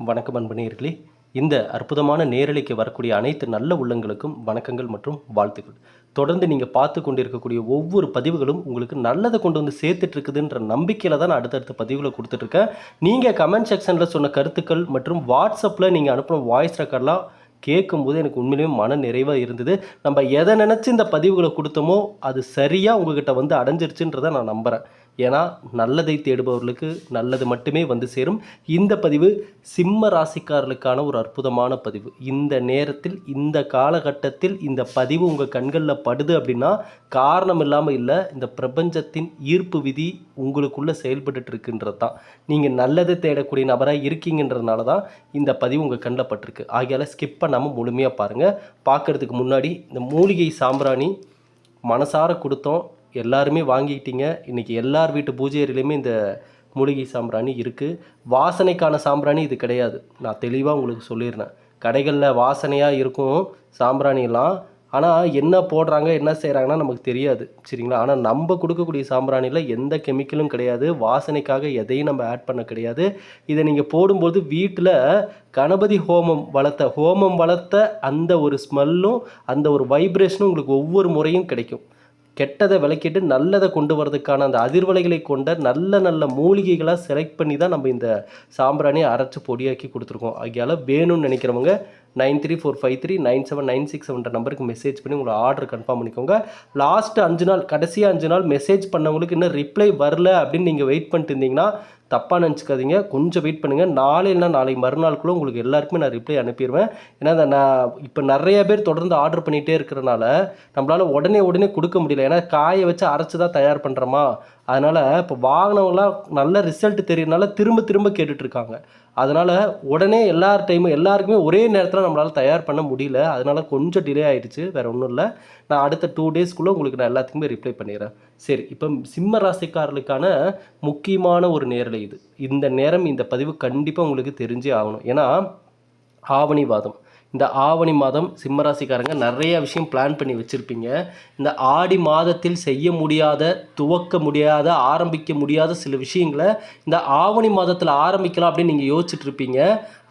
வணக்கம் அன்பனேர்களே இந்த அற்புதமான நேரலைக்கு வரக்கூடிய அனைத்து நல்ல உள்ளங்களுக்கும் வணக்கங்கள் மற்றும் வாழ்த்துக்கள். தொடர்ந்து நீங்கள் பார்த்து கொண்டிருக்கக்கூடிய ஒவ்வொரு பதிவுகளும் உங்களுக்கு நல்லதை கொண்டு வந்து சேர்த்துட்டு இருக்குதுன்ற நம்பிக்கையில் தான் நான் அடுத்தடுத்த பதிவுகளை கொடுத்துட்ருக்கேன் நீங்கள் கமெண்ட் செக்ஷனில் சொன்ன கருத்துக்கள் மற்றும் வாட்ஸ்அப்பில் நீங்கள் அனுப்பின வாய்ஸ் ரெக்கார்ட்லாம் கேட்கும்போது எனக்கு உண்மையிலேயே மன நிறைவாக இருந்தது. நம்ம எதை நினச்சி இந்த பதிவுகளை கொடுத்தோமோ அது சரியாக உங்ககிட்ட வந்து அடைஞ்சிருச்சுன்றதை நான் நம்புகிறேன் ஏன்னா நல்லதை தேடுபவர்களுக்கு நல்லது மட்டுமே வந்து சேரும். இந்த பதிவு சிம்ம ராசிக்காரர்களுக்கான ஒரு அற்புதமான பதிவு. இந்த நேரத்தில் இந்த காலகட்டத்தில் இந்த பதிவு உங்கள் கண்களில் படுது அப்படின்னா காரணம் இல்லாமல் இல்லை இந்த பிரபஞ்சத்தின் ஈர்ப்பு விதி உங்களுக்குள்ளே செயல்பட்டுட்டு இருக்குன்றது தான். நீங்கள் நல்லதை தேடக்கூடிய நபராக இருக்கீங்கன்றதுனால தான் இந்த பதிவு உங்கள் கண்ணில் பட்டிருக்கு. ஆகையால் ஸ்கிப் பண்ணாமல் முழுமையாக பாருங்கள் பார்க்குறதுக்கு முன்னாடி இந்த மூலிகை சாம்பிராணி மனசார கொடுத்தோம். எல்லாருமே வாங்கிக்கிட்டீங்க. இன்றைக்கி எல்லார் வீட்டு பூஜை அறையிலையுமே இந்த மூலிகை சாம்பிராணி இருக்குது வாசனைக்கான சாம்பிராணி இது கிடையாது. நான் தெளிவாக உங்களுக்கு சொல்லிடுறேன். கடைகளில் வாசனையாக இருக்கும் சாம்பிராணிலாம். ஆனால் என்ன போடுறாங்க என்ன செய்கிறாங்கன்னா நமக்கு தெரியாது. சரிங்களா? ஆனால் நம்ம கொடுக்கக்கூடிய சாம்பிராணியில் எந்த கெமிக்கலும் கிடையாது. வாசனைக்காக எதையும் நம்ம ஆட் பண்ண கிடையாது. இதை நீங்கள் போடும்போது வீட்டில் கணபதி ஹோமம் வளர்த்த ஹோமம் வளர்த்த அந்த ஒரு ஸ்மெல்லும் அந்த ஒரு வைப்ரேஷனும் உங்களுக்கு ஒவ்வொரு முறையும் கிடைக்கும். கெட்டதை விளக்கிட்டு நல்லதை கொண்டு வரதுக்கான அந்த அதிர்வலைகளை கொண்ட நல்ல நல்ல மூலிகைகளாக செலக்ட் பண்ணி தான் நம்ம இந்த சாம்பிராணியை அரைச்சி பொடியாக்கி கொடுத்துருக்கோம். ஆகியால் வேணும்னு நினைக்கிறவங்க nine three four five three nine seven nine six செவன்ற நம்பருக்கு மெசேஜ் பண்ணி உங்களோட ஆர்டர் கன்ஃபார்ம் பண்ணிக்கோங்க. லாஸ்ட் அஞ்சு நாள் கடைசியாக அஞ்சு நாள் மெசேஜ் பண்ணவங்களுக்கு இன்னும் ரிப்ளை வரல அப்படின்னு நீங்கள் வெயிட் பண்ணிட்டு இருந்தீங்கன்னா தப்பாக நினச்சிக்காதீங்க. கொஞ்சம் வெயிட் பண்ணுங்கள் நாளை இல்லைனா நாளைக்கு மறுநாளுக்குள்ளே உங்களுக்கு எல்லாருக்குமே நான் ரிப்ளை அனுப்பிடுவேன். ஏன்னா அந்த நான் இப்போ நிறைய பேர் தொடர்ந்து ஆர்டர் பண்ணிகிட்டே இருக்கிறனால நம்மளால் உடனே உடனே கொடுக்க முடியல. ஏன்னா காய வச்சு அரைச்சி தான் தயார் பண்ணுறோமா அதனால் இப்போ வாங்கினவங்களாம் நல்ல ரிசல்ட் தெரியறனால திரும்ப திரும்ப கேட்டுட்ருக்காங்க. அதனால் உடனே எல்லார் டைமும் எல்லாருக்குமே ஒரே நேரத்தில் நம்மளால் தயார் பண்ண முடியல. அதனால் கொஞ்சம் டிலே ஆயிடுச்சு வேறு ஒன்றும் இல்லை. நான் அடுத்த டூ டேஸ்க்குள்ளே உங்களுக்கு நான் எல்லாத்துக்குமே ரிப்ளை பண்ணிடுறேன் சரி இப்போ சிம்ம ராசிக்காரர்களுக்கான முக்கியமான ஒரு நேரலை இது. இந்த நேரம் இந்த பதிவு கண்டிப்பாக உங்களுக்கு தெரிஞ்சே ஆகணும். ஏன்னா ஆவணி வாதம் இந்த ஆவணி மாதம் சிம்மராசிக்காரங்க நிறைய விஷயம் பிளான் பண்ணி வச்சுருப்பீங்க. இந்த ஆடி மாதத்தில் செய்ய முடியாத துவக்க முடியாத ஆரம்பிக்க முடியாத சில விஷயங்களை இந்த ஆவணி மாதத்தில் ஆரம்பிக்கலாம் அப்படின்னு நீங்கள் யோசிச்சுட்ருப்பீங்க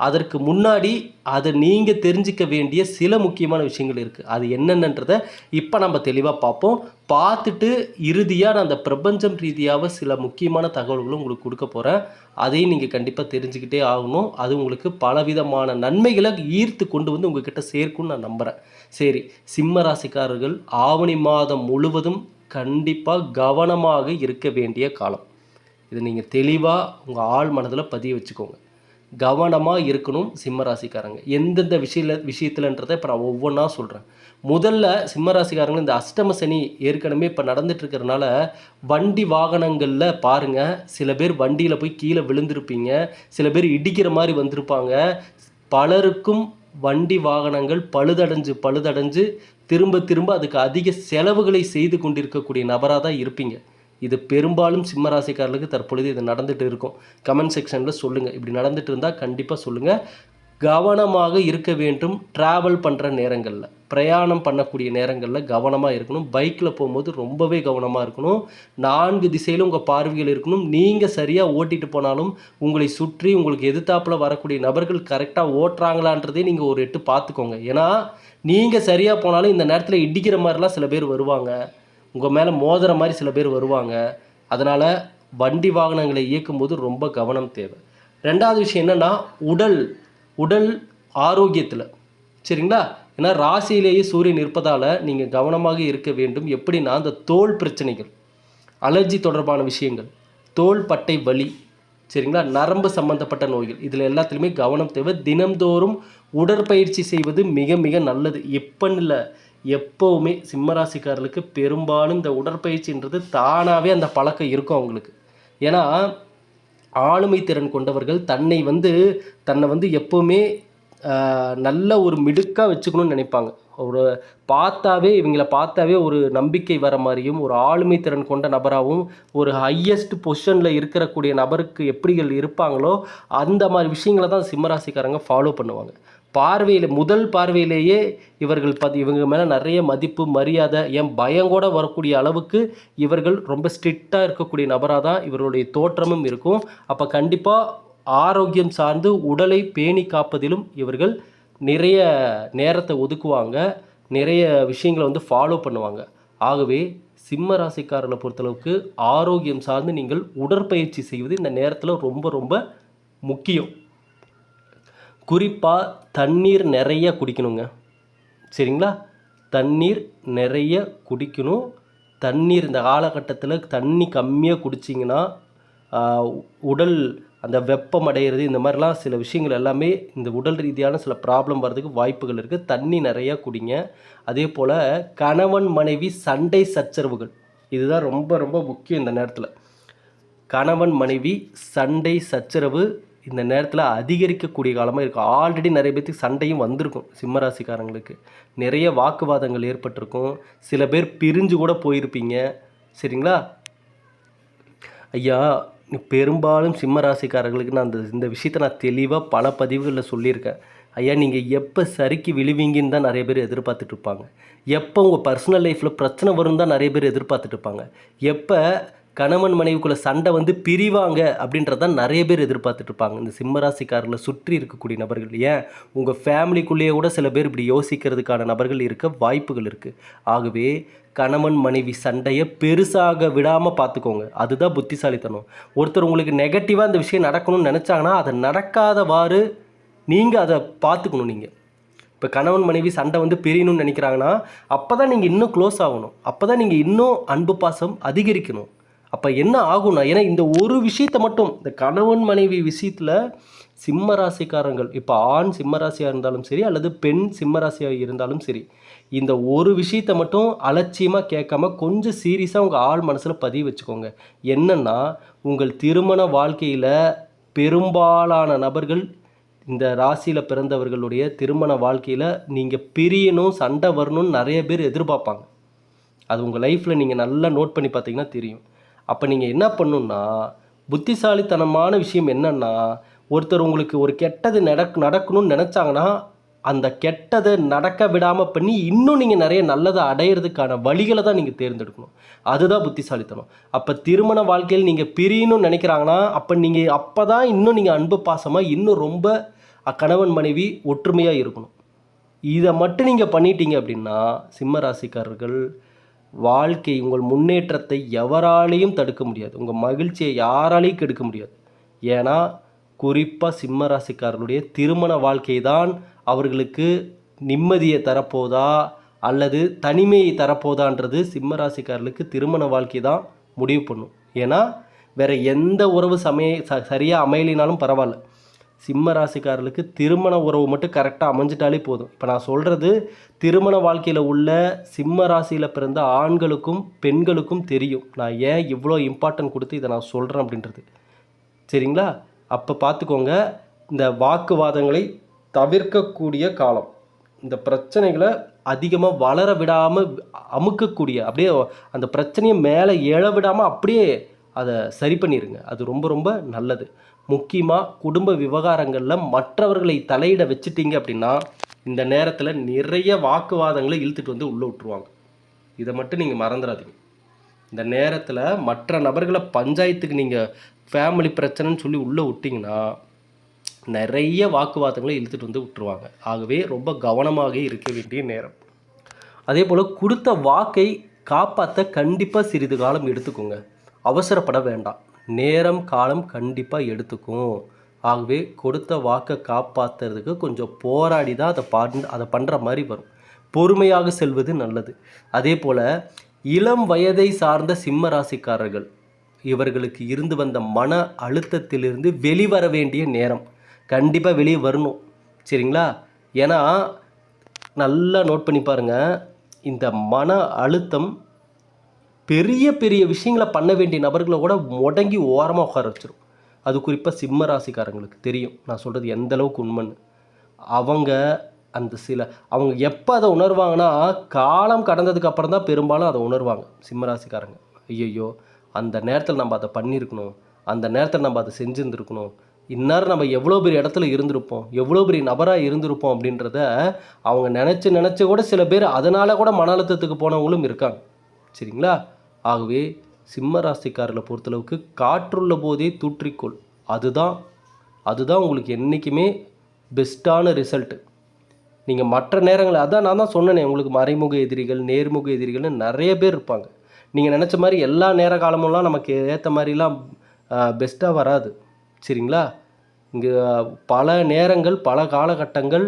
அதற்கு முன்னாடி அதை நீங்கள் தெரிஞ்சிக்க வேண்டிய சில முக்கியமான விஷயங்கள் இருக்குது அது என்னென்னன்றதை இப்போ நம்ம தெளிவாக பார்ப்போம். பார்த்துட்டு இறுதியாக நான் அந்த பிரபஞ்சம் ரீதியாக சில முக்கியமான தகவல்களும் உங்களுக்கு கொடுக்க போகிறேன் அதையும் நீங்கள் கண்டிப்பாக தெரிஞ்சுக்கிட்டே ஆகணும். அது உங்களுக்கு பலவிதமான நன்மைகளை ஈர்த்து கொண்டு வந்து உங்ககிட்ட சேர்க்கும்னு நான் நம்புகிறேன் சரி சிம்ம ராசிக்காரர்கள் ஆவணி மாதம் முழுவதும் கண்டிப்பாக கவனமாக இருக்க வேண்டிய காலம். இது நீங்கள் தெளிவாக உங்கள் ஆள் மனதில் பதிய வச்சுக்கோங்க. கவனமாக இருக்கணும் சிம்மராசிக்காரங்க. எந்தெந்த விஷயில விஷயத்துலன்றதை இப்போ நான் ஒவ்வொன்றா சொல்கிறேன் முதல்ல சிம்மராசிக்காரங்க இந்த அஷ்டம சனி ஏற்கனவே இப்போ நடந்துட்டு இருக்கிறனால வண்டி வாகனங்களில் பாருங்கள் சில பேர் வண்டியில் போய் கீழே விழுந்திருப்பீங்க. சில பேர் இடிக்கிற மாதிரி வந்திருப்பாங்க. பலருக்கும் வண்டி வாகனங்கள் பழுதடைஞ்சு பழுதடைஞ்சு திரும்ப திரும்ப அதுக்கு அதிக செலவுகளை செய்து கொண்டிருக்கக்கூடிய நபராக தான் இருப்பீங்க. இது பெரும்பாலும் சிம்ம ராசிக்காரர்களுக்கு தற்பொழுது இது நடந்துட்டு இருக்கும். கமெண்ட் செக்ஷனில் சொல்லுங்கள் இப்படி நடந்துட்டு இருந்தால் கண்டிப்பாக சொல்லுங்கள் கவனமாக இருக்க வேண்டும் ட்ராவல் பண்ணுற நேரங்களில். பிரயாணம் பண்ணக்கூடிய நேரங்களில் கவனமாக இருக்கணும். பைக்கில் போகும்போது ரொம்பவே கவனமாக இருக்கணும். நான்கு திசையிலும் உங்கள் பார்வைகள் இருக்கணும். நீங்கள் சரியாக ஓட்டிகிட்டு போனாலும் உங்களை சுற்றி உங்களுக்கு எதிர்த்தாப்பில் வரக்கூடிய நபர்கள் கரெக்டாக ஓட்டுறாங்களான்றதே நீங்கள் ஒரு எட்டு பார்த்துக்கோங்க. ஏன்னா நீங்கள் சரியாக போனாலும் இந்த நேரத்தில் இடிக்கிற மாதிரிலாம் சில பேர் வருவாங்க. உங்கள் மேலே மோதுற மாதிரி சில பேர் வருவாங்க. அதனால் வண்டி வாகனங்களை இயக்கும்போது ரொம்ப கவனம் தேவை. ரெண்டாவது விஷயம் என்னென்னா உடல் உடல் ஆரோக்கியத்தில். சரிங்களா? ஏன்னா ராசியிலேயே சூரியன் இருப்பதால் நீங்கள் கவனமாக இருக்க வேண்டும். எப்படின்னா அந்த தோல் பிரச்சனைகள் அலர்ஜி தொடர்பான விஷயங்கள் தோல் பட்டை வலி சரிங்களா? நரம்பு சம்பந்தப்பட்ட நோய்கள் இதில் எல்லாத்துலேயுமே கவனம் தேவை. தினம்தோறும் உடற்பயிற்சி செய்வது மிக மிக நல்லது. எப்பன்னு இல்லை எப்போவுமே சிம்மராசிக்காரர்களுக்கு பெரும்பாலும் இந்த உடற்பயிற்சின்றது தானாகவே அந்த பழக்கம் இருக்கும் அவங்களுக்கு. ஏன்னா ஆளுமை திறன் கொண்டவர்கள் தன்னை வந்து தன்னை வந்து எப்போவுமே நல்ல ஒரு மிடுக்காக வச்சுக்கணும்னு நினைப்பாங்க. ஒரு பார்த்தாவே இவங்களை பார்த்தாவே ஒரு நம்பிக்கை வர மாதிரியும் ஒரு ஆளுமை திறன் கொண்ட நபராகவும் ஒரு ஹையஸ்ட் பொசிஷனில் இருக்கக்கூடிய நபருக்கு எப்படிகள் இருப்பாங்களோ அந்த மாதிரி விஷயங்களை தான் சிம்மராசிக்காரங்க ஃபாலோ பண்ணுவாங்க. பார்வையில் முதல் பார்வையிலேயே இவர்கள் பதி இவங்க மேலே நிறைய மதிப்பு மரியாதை என் பயம் கூட வரக்கூடிய அளவுக்கு இவர்கள் ரொம்ப ஸ்ட்ரிக்டாக இருக்கக்கூடிய நபராக தான் இவருடைய தோற்றமும் இருக்கும். அப்போ கண்டிப்பாக ஆரோக்கியம் சார்ந்து உடலை பேணி காப்பதிலும் இவர்கள் நிறைய நேரத்தை ஒதுக்குவாங்க. நிறைய விஷயங்களை வந்து ஃபாலோ பண்ணுவாங்க. ஆகவே சிம்ம ராசிக்காரனை பொறுத்தளவுக்கு ஆரோக்கியம் சார்ந்து நீங்கள் உடற்பயிற்சி செய்வது இந்த நேரத்தில் ரொம்ப ரொம்ப முக்கியம். குறிப்பாக தண்ணீர் நிறைய குடிக்கணுங்க. சரிங்களா? தண்ணீர் நிறைய குடிக்கணும். தண்ணீர் இந்த காலகட்டத்தில் தண்ணி கம்மியாக குடிச்சிங்கன்னா உடல் அந்த வெப்பம் அடைகிறது இந்த மாதிரிலாம் சில விஷயங்கள் எல்லாமே இந்த உடல் ரீதியான சில ப்ராப்ளம் வர்றதுக்கு வாய்ப்புகள் இருக்குது தண்ணி நிறையா குடிங்க. அதே போல் கணவன் மனைவி சண்டை சச்சரவுகள். இதுதான் ரொம்ப ரொம்ப முக்கியம் இந்த நேரத்தில். கணவன் மனைவி சண்டை சச்சரவு இந்த நேரத்தில் அதிகரிக்கக்கூடிய காலமாக இருக்கும் ஆல்ரெடி நிறைய பேர்த்துக்கு சண்டையும் வந்திருக்கும் சிம்மராசிக்காரங்களுக்கு. நிறைய வாக்குவாதங்கள் ஏற்பட்டிருக்கும். சில பேர் பிரிஞ்சு கூட போயிருப்பீங்க. சரிங்களா? ஐயா பெரும்பாலும் சிம்ம ராசிக்காரர்களுக்கு நான் அந்த இந்த விஷயத்தை நான் தெளிவாக பல பதிவுகளில் சொல்லியிருக்கேன். ஐயா நீங்கள் எப்போ சரிக்கு விழுவீங்கன்னு தான் நிறைய பேர் எதிர்பார்த்துட்டு இருப்பாங்க. எப்போ உங்கள் பர்சனல் லைஃப்பில் பிரச்சனை வரும் தான் நிறைய பேர் எதிர்பார்த்துட்டு இருப்பாங்க. எப்போ கணவன் மனைவிக்குள்ளே சண்டை வந்து பிரிவாங்க அப்படின்றதான் நிறைய பேர் எதிர்பார்த்துட்டு இருப்பாங்க. இந்த சிம்மராசிக்காரில் சுற்றி இருக்கக்கூடிய நபர்கள் ஏன்? உங்கள் ஃபேமிலிக்குள்ளேயே கூட சில பேர் இப்படி யோசிக்கிறதுக்கான நபர்கள் இருக்க வாய்ப்புகள் இருக்குது ஆகவே கணவன் மனைவி சண்டையை பெருசாக விடாமல் பார்த்துக்கோங்க. அதுதான் புத்திசாலித்தனம். ஒருத்தர் உங்களுக்கு நெகட்டிவாக இந்த விஷயம் நடக்கணும்னு நினச்சாங்கன்னா அதை நடக்காதவாறு நீங்கள் அதை பார்த்துக்கணும் நீங்கள் இப்போ கணவன் மனைவி சண்டை வந்து பிரியணும்னு நினைக்கிறாங்கன்னா அப்போ தான் நீங்கள் இன்னும் க்ளோஸ் ஆகணும். அப்போ தான் நீங்கள் இன்னும் அன்பு பாசம் அதிகரிக்கணும். அப்போ என்ன ஆகும்னா ஏன்னா இந்த ஒரு விஷயத்தை மட்டும் இந்த கணவன் மனைவி விஷயத்தில் சிம்ம ராசிக்காரங்கள் இப்போ ஆண் சிம்ம ராசியாக இருந்தாலும் சரி அல்லது பெண் சிம்ம ராசியாக இருந்தாலும் சரி இந்த ஒரு விஷயத்தை மட்டும் அலட்சியமாக கேட்காம கொஞ்சம் சீரியஸாக உங்கள் ஆள் மனசில் பதிவு வச்சுக்கோங்க. என்னென்னா உங்கள் திருமண வாழ்க்கையில் பெரும்பாலான நபர்கள் இந்த ராசியில் பிறந்தவர்களுடைய திருமண வாழ்க்கையில் நீங்கள் பிரியணும் சண்டை வரணும்னு நிறைய பேர் எதிர்பார்ப்பாங்க. அது உங்கள் லைஃப்பில் நீங்கள் நல்லா நோட் பண்ணி பார்த்தீங்கன்னா தெரியும். அப்போ நீங்கள் என்ன பண்ணுன்னா புத்திசாலித்தனமான விஷயம் என்னென்னா ஒருத்தர் உங்களுக்கு ஒரு கெட்டது நடக் நடக்கணும்னு நினச்சாங்கன்னா அந்த கெட்டதை நடக்க விடாமல் பண்ணி இன்னும் நீங்கள் நிறைய நல்லதை அடையிறதுக்கான வழிகளை தான் நீங்கள் தேர்ந்தெடுக்கணும். அதுதான் புத்திசாலித்தனம். அப்போ திருமண வாழ்க்கையில் நீங்கள் பிரியணும்னு நினைக்கிறாங்கன்னா அப்போ நீங்கள் அப்போ தான் இன்னும் நீங்கள் அன்பு பாசமாக இன்னும் ரொம்ப கணவன் மனைவி ஒற்றுமையாக இருக்கணும். இதை மட்டும் நீங்கள் பண்ணிட்டீங்க அப்படின்னா சிம்ம ராசிக்காரர்கள் வாழ்க்கை உங்கள் முன்னேற்றத்தை எவராலையும் தடுக்க முடியாது. உங்கள் மகிழ்ச்சியை யாராலையும் கெடுக்க முடியாது. ஏன்னா குறிப்பாக சிம்ம ராசிக்காரர்களுடைய திருமண வாழ்க்கை தான் அவர்களுக்கு நிம்மதியை தரப்போதா அல்லது தனிமையை தரப்போதான்றது சிம்ம ராசிக்காரர்களுக்கு திருமண வாழ்க்கை தான் முடிவு பண்ணும். ஏன்னா வேறு எந்த உறவு சமய ச சரியாக அமையலினாலும் பரவாயில்ல. சிம்ம ராசிக்காரர்களுக்கு திருமண உறவு மட்டும் கரெக்டாக அமைஞ்சிட்டாலே போதும். இப்போ நான் சொல்கிறது திருமண வாழ்க்கையில் உள்ள சிம்ம ராசியில் பிறந்த ஆண்களுக்கும் பெண்களுக்கும் தெரியும். நான் ஏன் இவ்வளோ இம்பார்ட்டன்ட் கொடுத்து இதை நான் சொல்கிறேன் அப்படின்றது. சரிங்களா? அப்போ பார்த்துக்கோங்க இந்த வாக்குவாதங்களை தவிர்க்கக்கூடிய காலம். இந்த பிரச்சனைகளை அதிகமாக வளர விடாமல் அமுக்கக்கூடிய அப்படியே அந்த பிரச்சனையை மேலே எழ விடாமல் அப்படியே அதை சரி பண்ணிடுங்க அது ரொம்ப ரொம்ப நல்லது. முக்கியமாக குடும்ப விவகாரங்களில் மற்றவர்களை தலையிட வச்சுட்டிங்க அப்படின்னா இந்த நேரத்தில் நிறைய வாக்குவாதங்களை இழுத்துட்டு வந்து உள்ளே விட்டுருவாங்க. இதை மட்டும் நீங்கள் மறந்துடாதீங்க. இந்த நேரத்தில் மற்ற நபர்களை பஞ்சாயத்துக்கு நீங்கள் ஃபேமிலி பிரச்சனைன்னு சொல்லி உள்ளே விட்டிங்கன்னா நிறைய வாக்குவாதங்களை இழுத்துட்டு வந்து விட்டுருவாங்க. ஆகவே ரொம்ப கவனமாக இருக்க வேண்டிய நேரம். அதே போல் கொடுத்த வாக்கை காப்பாற்ற கண்டிப்பாக சிறிது காலம் எடுத்துக்கோங்க. அவசரப்பட வேண்டாம். நேரம் காலம் கண்டிப்பாக எடுத்துக்கும். ஆகவே கொடுத்த வாக்கை காப்பாற்றுறதுக்கு கொஞ்சம் போராடி தான் அதை பண் அதை பண்ணுற மாதிரி வரும். பொறுமையாக செல்வது நல்லது. அதே போல் இளம் வயதை சார்ந்த சிம்ம ராசிக்காரர்கள் இவர்களுக்கு இருந்து வந்த மன அழுத்தத்திலிருந்து வெளிவர வேண்டிய நேரம். கண்டிப்பாக வெளியே வரணும். சரிங்களா? ஏன்னா நல்லா நோட் பண்ணி பாருங்கள் இந்த மன அழுத்தம் பெரிய பெரிய விஷயங்களை பண்ண வேண்டிய நபர்களை கூட முடங்கி ஓரமாக உட்கார வச்சிடும் அது குறிப்பாக சிம்ம ராசிக்காரங்களுக்கு தெரியும். நான் சொல்கிறது எந்த அளவுக்கு உண்மைன்னு. அவங்க அந்த சில அவங்க எப்போ அதை உணர்வாங்கன்னா காலம் கடந்ததுக்கு அப்புறம் தான் பெரும்பாலும் அதை உணர்வாங்க சிம்ம ராசிக்காரங்க. ஐயையோ அந்த நேரத்தில் நம்ம அதை பண்ணியிருக்கணும். அந்த நேரத்தில் நம்ம அதை செஞ்சுருந்துருக்கணும். இந்நேரம் நம்ம எவ்வளோ பெரிய இடத்துல இருந்திருப்போம். எவ்வளோ பெரிய நபராக இருந்திருப்போம் அப்படின்றத அவங்க நினச்சி நினச்சி கூட சில பேர் அதனால் கூட மன அழுத்தத்துக்கு போனவங்களும் இருக்காங்க. சரிங்களா? ஆகவே சிம்ம ராசிக்காரர்களை பொறுத்தளவுக்கு காற்றுள்ள போதே தூற்றிக்கொள். அதுதான் அதுதான் உங்களுக்கு என்றைக்குமே பெஸ்ட்டான ரிசல்ட்டு நீங்கள் மற்ற நேரங்களில் அதான் நான் தான் சொன்னேனே உங்களுக்கு மறைமுக எதிரிகள் நேர்முக எதிரிகள்னு நிறைய பேர் இருப்பாங்க. நீங்கள் நினச்ச மாதிரி எல்லா நேர காலமெல்லாம் நமக்கு ஏற்ற மாதிரிலாம் பெஸ்ட்டாக வராது. சரிங்களா? இங்கே பல நேரங்கள் பல காலகட்டங்கள்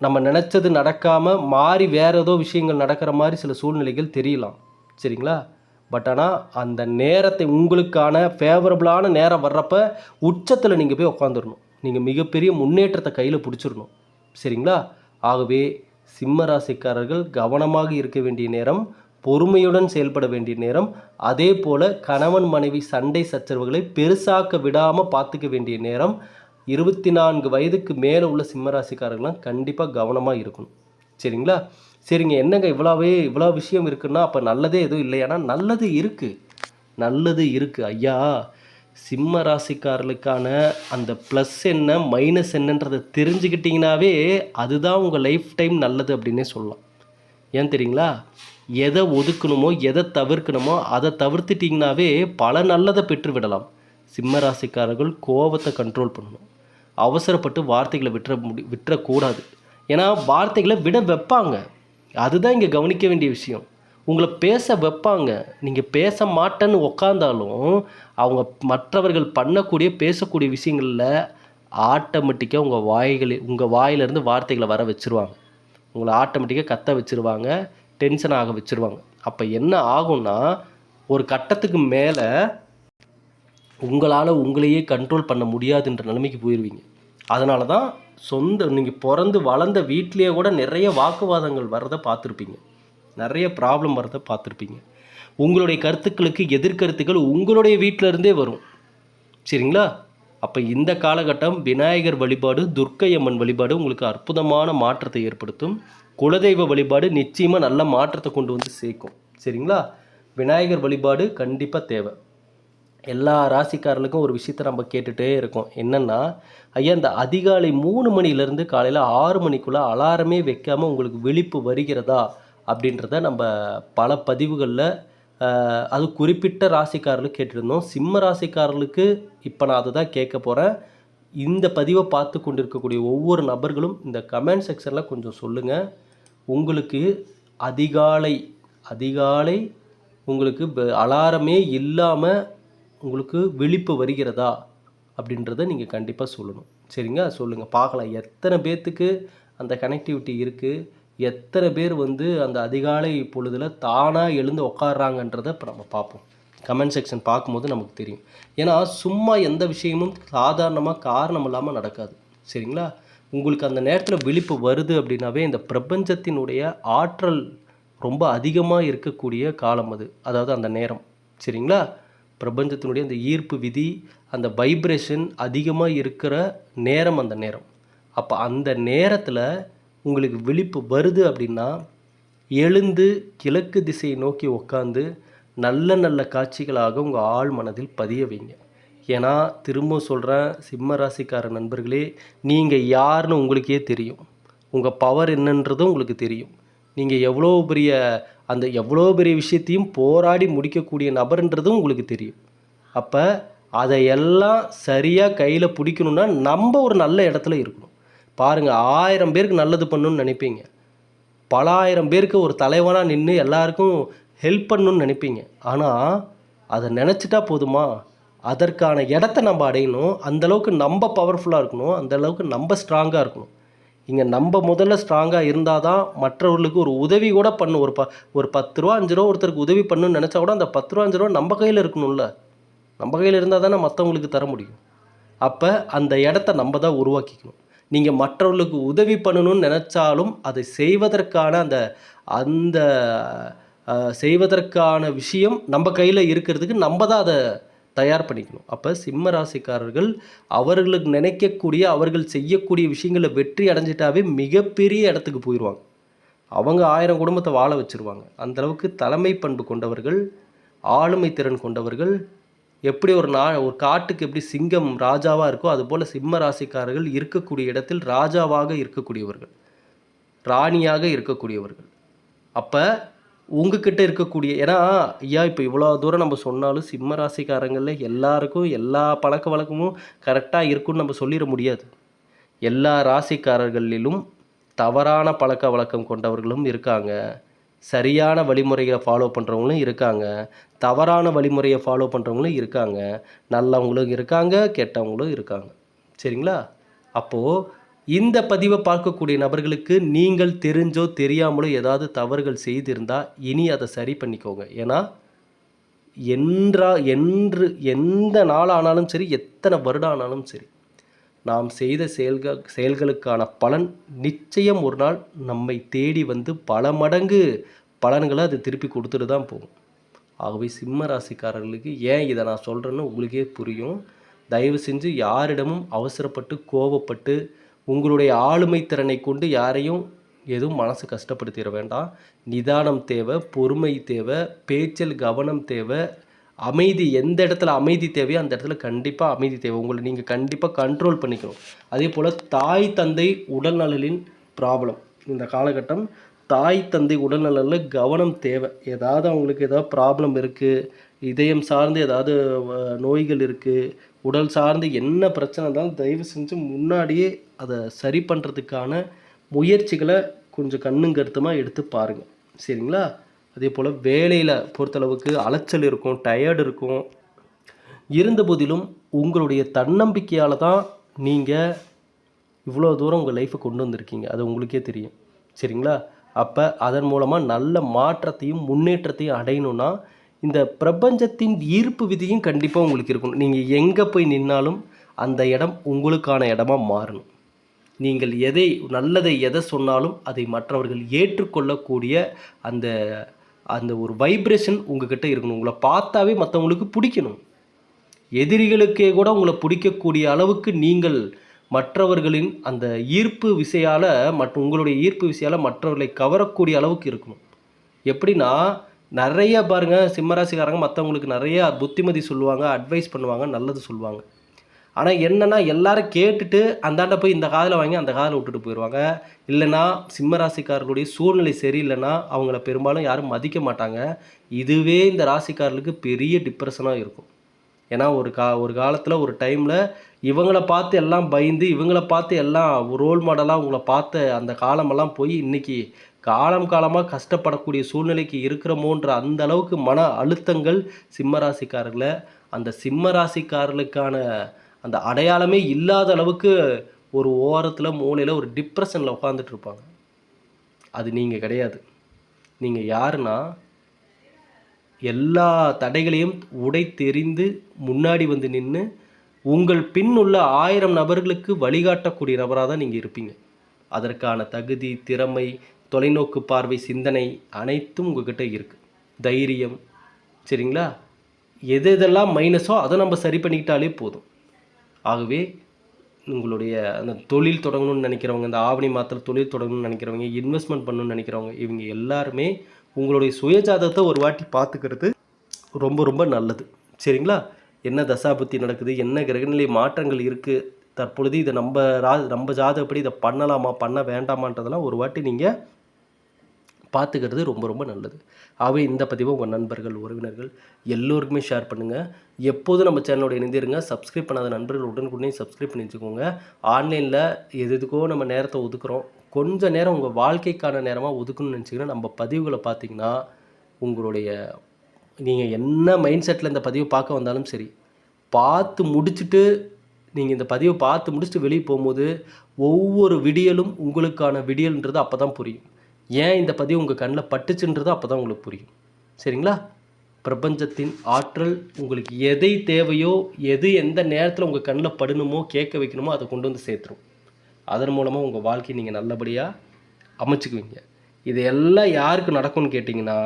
நம்ம நினச்சது நடக்காமல் மாறி வேறு ஏதோ விஷயங்கள் நடக்கிற மாதிரி சில சூழ்நிலைகள் தெரியலாம். சரிங்களா? பட் ஆனால் அந்த நேரத்தை உங்களுக்கான ஃபேவரபுளான நேரம் வர்றப்ப உச்சத்தில் நீங்கள் போய் உட்காந்துடணும் நீங்கள் மிகப்பெரிய முன்னேற்றத்தை கையில் பிடிச்சிடணும் சரிங்களா? ஆகவே சிம்ம ராசிக்காரர்கள் கவனமாக இருக்க வேண்டிய நேரம் பொறுமையுடன் செயல்பட வேண்டிய நேரம் அதே போல் கணவன் மனைவி சண்டை சச்சரவுகளை பெருசாக்க விடாமல் பார்த்துக்க வேண்டிய நேரம் இருபத்தி நான்கு வயதுக்கு மேலே உள்ள சிம்மராசிக்காரர்கள்லாம் கண்டிப்பாக கவனமாக இருக்கணும். சரிங்களா? சரிங்க என்னங்க இவ்வளோவே இவ்வளோ விஷயம் இருக்குன்னா அப்போ நல்லதே எதுவும் இல்லையானா நல்லது இருக்குது நல்லது இருக்குது ஐயா சிம்ம ராசிக்காரர்களுக்கான அந்த ப்ளஸ் என்ன மைனஸ் என்னன்றதை தெரிஞ்சுக்கிட்டிங்கனாவே அதுதான் உங்கள் லைஃப் டைம் நல்லது அப்படின்னே சொல்லலாம். ஏன் தெரியுங்களா? எதை ஒதுக்கணுமோ எதை தவிர்க்கணுமோ அதை தவிர்த்துட்டிங்கனாவே பல நல்லதை பெற்று விடலாம். சிம்ம ராசிக்காரர்கள் கோபத்தை கண்ட்ரோல் பண்ணணும். அவசரப்பட்டு வார்த்தைகளை விட்டுற முடி விட்டுறக்கூடாது. ஏன்னா வார்த்தைகளை விட வைப்பாங்க. அதுதான் இங்கே கவனிக்க வேண்டிய விஷயம். உங்களை பேச வைப்பாங்க. நீங்கள் பேச மாட்டேன்னு உக்காந்தாலும் அவங்க மற்றவர்கள் பண்ணக்கூடிய பேசக்கூடிய விஷயங்களில் ஆட்டோமேட்டிக்காக உங்கள் வாய்களில் உங்கள் வாயிலிருந்து வார்த்தைகளை வர வச்சுருவாங்க. உங்களை ஆட்டோமேட்டிக்காக கத்த வச்சுருவாங்க டென்ஷன் ஆக வச்சுருவாங்க. அப்போ என்ன ஆகும்னா ஒரு கட்டத்துக்கு மேலே உங்களால் உங்களையே கண்ட்ரோல் பண்ண முடியாதுன்ற நிலைமைக்கு போயிடுவீங்க அதனால தான் சொந்த நீங்கள் பிறந்து வளர்ந்த வீட்லேயே கூட நிறைய வாக்குவாதங்கள் வரதை பார்த்துருப்பீங்க. நிறைய ப்ராப்ளம் வரதை பார்த்துருப்பீங்க. உங்களுடைய கருத்துக்களுக்கு எதிர்கருத்துக்கள் உங்களுடைய வீட்டிலருந்தே வரும். சரிங்களா? அப்போ இந்த காலகட்டம் விநாயகர் வழிபாடு துர்க்கை அம்மன் வழிபாடு உங்களுக்கு அற்புதமான மாற்றத்தை ஏற்படுத்தும். குலதெய்வ வழிபாடு நிச்சயமாக நல்ல மாற்றத்தை கொண்டு வந்து சேர்க்கும். சரிங்களா? விநாயகர் வழிபாடு கண்டிப்பாக தேவை. எல்லா ராசிக்காரர்களுக்கும் ஒரு விஷயத்தை நம்ம கேட்டுகிட்டே இருக்கோம். என்னென்னா ஐயா இந்த அதிகாலை மூணு மணிலேருந்து காலையில் ஆறு மணிக்குள்ளே அலாரமே வைக்காமல் உங்களுக்கு விழிப்பு வருகிறதா? அப்படின்றத நம்ம பல பதிவுகளில் அது குறிப்பிட்ட ராசிக்காரர்களுக்கு கேட்டிருந்தோம். சிம்ம ராசிக்காரர்களுக்கு இப்போ நான் அதை தான் கேட்க போகிறேன் இந்த பதிவை பார்த்து கொண்டிருக்கக்கூடிய ஒவ்வொரு நபர்களும் இந்த கமெண்ட் செக்ஷனில் கொஞ்சம் சொல்லுங்கள் உங்களுக்கு அதிகாலை அதிகாலை உங்களுக்கு அலாரமே இல்லாமல் உங்களுக்கு விழிப்பு வருகிறதா அப்படின்றத நீங்கள் கண்டிப்பாக சொல்லணும். சரிங்க சொல்லுங்கள் பார்க்கலாம். எத்தனை பேர்த்துக்கு அந்த கனெக்டிவிட்டி இருக்குது எத்தனை பேர் வந்து அந்த அதிகாலை பொழுதில் தானாக எழுந்து உட்காடுறாங்கன்றதை இப்போ நம்ம பார்ப்போம். கமெண்ட் செக்ஷன் பார்க்கும்போது நமக்கு தெரியும். ஏன்னா சும்மா எந்த விஷயமும் சாதாரணமாக காரணம் இல்லாமல் நடக்காது. சரிங்களா? உங்களுக்கு அந்த நேரத்தில் விழிப்பு வருது அப்படின்னாவே இந்த பிரபஞ்சத்தினுடைய ஆற்றல் ரொம்ப அதிகமாக இருக்கக்கூடிய காலம் அது. அதாவது அந்த நேரம். சரிங்களா? பிரபஞ்சத்தினுடைய அந்த ஈர்ப்பு விதி அந்த வைப்ரேஷன் அதிகமாக இருக்கிற நேரம் அந்த நேரம். அப்போ அந்த நேரத்தில் உங்களுக்கு விழிப்பு வருது அப்படின்னா எழுந்து கிழக்கு திசையை நோக்கி உட்காந்து நல்ல நல்ல காட்சிகளாக உங்கள் ஆள் மனதில் பதிய வைங்க. ஏன்னா திரும்ப சொல்கிறேன் சிம்ம ராசிக்கார நண்பர்களே நீங்கள் யாருன்னு உங்களுக்கே தெரியும். உங்கள் பவர் என்னன்றதும் உங்களுக்கு தெரியும். நீங்கள் எவ்வளோ பெரிய அந்த எவ்வளோ பெரிய விஷயத்தையும் போராடி முடிக்கக்கூடிய நபர்ன்றதும் உங்களுக்கு தெரியும். அப்போ அதையெல்லாம் சரியாக கையில் பிடிக்கணுன்னா நம்ம ஒரு நல்ல இடத்துல இருக்கணும். பாருங்கள் ஆயிரம் பேருக்கு நல்லது பண்ணணும்னு நினைப்பீங்க. பல ஆயிரம் பேருக்கு ஒரு தலைவனாக நின்று எல்லாருக்கும் ஹெல்ப் பண்ணணும்னு நினைப்பீங்க. ஆனால் அதை நினச்சிட்டா போதுமா? அதற்கான இடத்த நம்ம அடையணும். அந்தளவுக்கு நம்ம பவர்ஃபுல்லாக இருக்கணும். அந்த அளவுக்கு நம்ம ஸ்ட்ராங்காக இருக்கணும். இங்கே நம்ம முதல்ல ஸ்ட்ராங்காக இருந்தால் தான் மற்றவர்களுக்கு ஒரு உதவி கூட பண்ணும். ஒரு ப ஒரு பத்து ரூபா அஞ்சு ரூபா ஒருத்தருக்கு உதவி பண்ணணும்னு நினச்சா கூட அந்த பத்து ரூபா அஞ்சு ரூபா நம்ம கையில் இருக்கணும்ல. நம்ம கையில் இருந்தால் தானே மற்றவங்களுக்கு தர முடியும். அப்போ அந்த இடத்த நம்ம தான் உருவாக்கிக்கணும். நீங்கள் மற்றவர்களுக்கு உதவி பண்ணணும்னு நினச்சாலும் அதை செய்வதற்கான அந்த அந்த செய்வதற்கான விஷயம் நம்ம கையில் இருக்கிறதுக்கு நம்ம தான் அதை தயார் பண்ணிக்கணும். அப்போ சிம்ம ராசிக்காரர்கள் அவர்களுக்கு நினைக்கக்கூடிய அவர்கள் செய்யக்கூடிய விஷயங்களை வெற்றி அடைஞ்சிட்டாவே மிகப்பெரிய இடத்துக்கு போயிடுவாங்க அவங்க ஆயிரம் குடும்பத்தை வாழ வச்சுருவாங்க. அந்த அளவுக்கு தலைமை பண்பு கொண்டவர்கள் ஆளுமை திறன் கொண்டவர்கள் எப்படி ஒரு நா ஒரு காட்டுக்கு எப்படி சிங்கம் ராஜாவாக இருக்கோ அதுபோல் சிம்ம ராசிக்காரர்கள் இருக்கக்கூடிய இடத்தில் ராஜாவாக இருக்கக்கூடியவர்கள் ராணியாக இருக்கக்கூடியவர்கள். அப்போ உங்ககிட்ட இருக்கக்கூடிய ஏன்னா ஐயா இப்போ இவ்வளோ தூரம் நம்ம சொன்னாலும் சிம்ம ராசிக்காரங்களில் எல்லாருக்கும் எல்லா பழக்க வழக்கமும் கரெக்டாக இருக்குன்னு நம்ம சொல்லிட முடியாது. எல்லா ராசிக்காரர்களிலும் தவறான பழக்க வழக்கம் கொண்டவர்களும் இருக்காங்க. சரியான வழிமுறைகளை ஃபாலோ பண்ணுறவங்களும் இருக்காங்க. தவறான வழிமுறையை ஃபாலோ பண்ணுறவங்களும் இருக்காங்க. நல்லவங்களும் இருக்காங்க கெட்டவங்களும் இருக்காங்க. சரிங்களா? அப்போது இந்த பதிவை பார்க்கக்கூடிய நபர்களுக்கு நீங்கள் தெரிஞ்சோ தெரியாமலோ ஏதாவது தவறுகள் செய்திருந்தால் இனி அதை சரி பண்ணிக்கோங்க. ஏன்னா என்றா என்று எந்த நாளானாலும் சரி எத்தனை வருடம் ஆனாலும் சரி நாம் செய்த செயல்கள் செயல்களுக்கான பலன் நிச்சயம் ஒரு நாள் நம்மை தேடி வந்து பல மடங்கு பலன்களை அது திருப்பி கொடுத்துட்டு தான் போகும். ஆகவே சிம்ம ராசிக்காரர்களுக்கு ஏன் இதை நான் சொல்கிறேன்னு உங்களுக்கே புரியும். தயவு செஞ்சு யாரிடமும் அவசரப்பட்டு கோபப்பட்டு உங்களுடைய ஆளுமை திறனை கொண்டு யாரையும் எதுவும் மனசு கஷ்டப்படுத்திட வேண்டாம். நிதானம் தேவை பொறுமை தேவை பேச்சல் கவனம் தேவை. அமைதி எந்த இடத்துல அமைதி தேவையோ அந்த இடத்துல கண்டிப்பாக அமைதி தேவை. உங்களை நீங்கள் கண்டிப்பாக கண்ட்ரோல் பண்ணிக்கணும். அதே போல் தாய் தந்தை உடல்நலனின் ப்ராப்ளம் இந்த காலகட்டம் தாய் தந்தை உடல்நலனில் கவனம் தேவை. ஏதாவது அவங்களுக்கு ஏதாவது ப்ராப்ளம் இருக்குது இதயம் சார்ந்து ஏதாவது நோய்கள் இருக்குது உடல் சார்ந்து என்ன பிரச்சனை இருந்தாலும் தயவு செஞ்சு முன்னாடியே அதை சரி பண்ணுறதுக்கான முயற்சிகளை கொஞ்சம் கண்ணுங்கருத்துமாக எடுத்து பாருங்கள் சரிங்களா? அதே போல் வேலையில் பொறுத்தளவுக்கு அலைச்சல் இருக்கும் டயர்டு இருக்கும். இருந்த போதிலும் உங்களுடைய தன்னம்பிக்கையால் தான் நீங்கள் இவ்வளோ தூரம் உங்கள் லைஃப்பை கொண்டு வந்திருக்கீங்க. அது உங்களுக்கே தெரியும். சரிங்களா? அப்போ அதன் மூலமாக நல்ல மாற்றத்தையும் முன்னேற்றத்தையும் அடையணும்னா இந்த பிரபஞ்சத்தின் ஈர்ப்பு விதியும் கண்டிப்பாக உங்களுக்கு இருக்கணும் நீங்கள் எங்கே போய் நின்னாலும் அந்த இடம் உங்களுக்கான இடமா மாறணும். நீங்கள் எதை நல்லதை எதை சொன்னாலும் அதை மற்றவர்கள் ஏற்றுக்கொள்ளக்கூடிய அந்த அந்த ஒரு வைப்ரேஷன் உங்ககிட்ட இருக்கணும். உங்களை பார்த்தாவே மற்றவங்களுக்கு பிடிக்கணும். எதிரிகளுக்கே கூட உங்களை பிடிக்கக்கூடிய அளவுக்கு நீங்கள் மற்றவர்களின் அந்த ஈர்ப்பு விசையால் மற்ற உங்களுடைய ஈர்ப்பு விசையால் மற்றவர்களை கவரக்கூடிய அளவுக்கு இருக்கணும். எப்படின்னா நிறைய பாருங்க சிம்மராசிக்காரங்க மற்றவங்களுக்கு நிறைய புத்திமதி சொல்லுவாங்க அட்வைஸ் பண்ணுவாங்க நல்லது சொல்லுவாங்க. ஆனால் என்னன்னா எல்லாரும் கேட்டுட்டு அந்தாண்ட போய் இந்த காதில் வாங்கி அந்த காதில் விட்டுட்டு போயிடுவாங்க இல்லைன்னா சிம்மராசிக்காரர்களுடைய சூழ்நிலை சரியில்லைன்னா அவங்கள பெரும்பாலும் யாரும் மதிக்க மாட்டாங்க. இதுவே இந்த ராசிக்காரர்களுக்கு பெரிய டிப்ரெஷனாக இருக்கும். ஏன்னா ஒரு கா ஒரு காலத்தில் ஒரு டைமில் இவங்கள பார்த்து எல்லாம் பயந்து இவங்கள பார்த்து எல்லாம் ரோல் மாடலாக உங்களை பார்த்த அந்த காலமெல்லாம் போய் இன்னைக்கு காலம் காலமாக கஷ்டப்படக்கூடிய சூழ்நிலைக்கு இருக்கிறமோன்ற அந்த அளவுக்கு மன அழுத்தங்கள் சிம்மராசிக்காரர்களை அந்த சிம்மராசிக்காரர்களுக்கான அந்த அடையாளமே இல்லாத அளவுக்கு ஒரு ஓரத்தில் மூலையில் ஒரு டிப்ரெஷனில் உட்காந்துட்டு இருப்பாங்க அது நீங்கள் கிடையாது. நீங்கள் யாருன்னா எல்லா தடைகளையும் உடை தெரிந்து முன்னாடி வந்து நின்று உங்கள் பின் உள்ள ஆயிரம் நபர்களுக்கு வழிகாட்டக்கூடிய நபராக தான் நீங்கள் இருப்பீங்க. அதற்கான தகுதி திறமை தொலைநோக்கு பார்வை சிந்தனை அனைத்தும் உங்ககிட்ட இருக்குது தைரியம் சரிங்களா? எது எதெல்லாம் மைனஸோ அதை நம்ம சரி பண்ணிக்கிட்டாலே போதும். ஆகவே உங்களுடைய அந்த தொழில் தொடங்கணும்னு நினைக்கிறவங்க இந்த ஆவணி மாத்திர தொழில் தொடங்கணும்னு நினைக்கிறவங்க இன்வெஸ்ட்மெண்ட் பண்ணணும்னு நினைக்கிறவங்க இவங்க எல்லாருமே உங்களுடைய சுயஜாதகத்தை ஒரு வாட்டி பார்த்துக்கிறது ரொம்ப ரொம்ப நல்லது. சரிங்களா? என்ன தசாபுத்தி நடக்குது? என்ன கிரகநிலை மாற்றங்கள் இருக்குது தற்பொழுது இதை நம்ம ரா நம்ம ஜாதகப்படி இதை பண்ணலாமா பண்ண வேண்டாமான்றதெல்லாம் ஒரு வாட்டி நீங்கள் பார்த்துக்கிறது ரொம்ப ரொம்ப நல்லது. ஆகவே இந்த பதிவை உங்கள் நண்பர்கள் உறவினர்கள் எல்லோருக்குமே ஷேர் பண்ணுங்கள் எப்போதும் நம்ம சேனலோட இணைந்திருங்க. சப்ஸ்கிரைப் பண்ணாத நண்பர்கள் உடனுக்குடனே சப்ஸ்கிரைப் பண்ணி வச்சுக்கோங்க. ஆன்லைனில் எது எதுக்கோ நம்ம நேரத்தை ஒதுக்குறோம். கொஞ்சம் நேரம் உங்கள் வாழ்க்கைக்கான நேரமாக ஒதுக்கணும்னு நினச்சிங்கன்னா நம்ம பதிவுகளை பார்த்தீங்கன்னா உங்களுடைய நீங்கள் என்ன மைண்ட் செட்டில் இந்த பதிவை பார்க்க வந்தாலும் சரி பார்த்து முடிச்சுட்டு நீங்கள் இந்த பதிவை பார்த்து முடிச்சுட்டு வெளியே போகும்போது ஒவ்வொரு விடியலும் உங்களுக்கான விடியல்ன்றது அப்போ தான் புரியும். ஏன் இந்த பதிவு உங்கள் கண்ணில் பட்டுச்சுன்றதோ அப்போ தான் உங்களுக்கு புரியும். சரிங்களா? பிரபஞ்சத்தின் ஆற்றல் உங்களுக்கு எதை தேவையோ எது எந்த நேரத்தில் உங்கள் கண்ணில் படணுமோ கேட்க வைக்கணுமோ அதை கொண்டு வந்து சேர்த்துரும். அதன் மூலமாக உங்கள் வாழ்க்கையை நீங்கள் நல்லபடியாக அமைச்சுக்குவீங்க. இது எல்லாம் யாருக்கு நடக்கும்னு கேட்டிங்கன்னா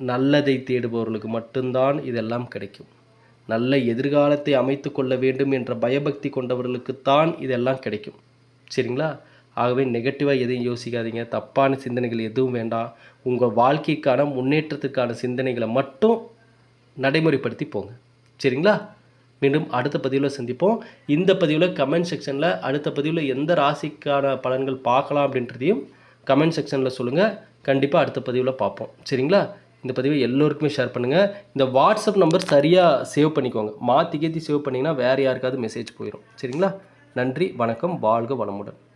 நல்லதை தேடுபவர்களுக்கு மட்டும்தான் இதெல்லாம் கிடைக்கும். நல்ல எதிர்காலத்தை அமைத்து கொள்ள வேண்டும் என்ற பயபக்தி கொண்டவர்களுக்குத்தான் இதெல்லாம் கிடைக்கும். சரிங்களா? ஆகவே நெகட்டிவாக எதையும் யோசிக்காதீங்க. தப்பான சிந்தனைகள் எதுவும் வேண்டாம். உங்கள் வாழ்க்கைக்கான முன்னேற்றத்துக்கான சிந்தனைகளை மட்டும் நடைமுறைப்படுத்தி போங்க. சரிங்களா? மீண்டும் அடுத்த பதிவில் சந்திப்போம். இந்த பதிவில் கமெண்ட் செக்ஷனில் அடுத்த பதிவில் எந்த ராசிக்கான பலன்கள் பார்க்கலாம் அப்படின்றதையும் கமெண்ட் செக்ஷனில் சொல்லுங்கள் கண்டிப்பாக அடுத்த பதிவில் பார்ப்போம். சரிங்களா? இந்த பதிவை எல்லோருக்குமே ஷேர் பண்ணுங்கள் இந்த வாட்ஸ்அப் நம்பர் சரியாக சேவ் பண்ணிக்கோங்க. மாற்றி கேத்தி சேவ் பண்ணிங்கன்னா வேறு யாருக்காவது மெசேஜ் போயிடும் சரிங்களா? நன்றி வணக்கம் வாழ்க வளமுடன்.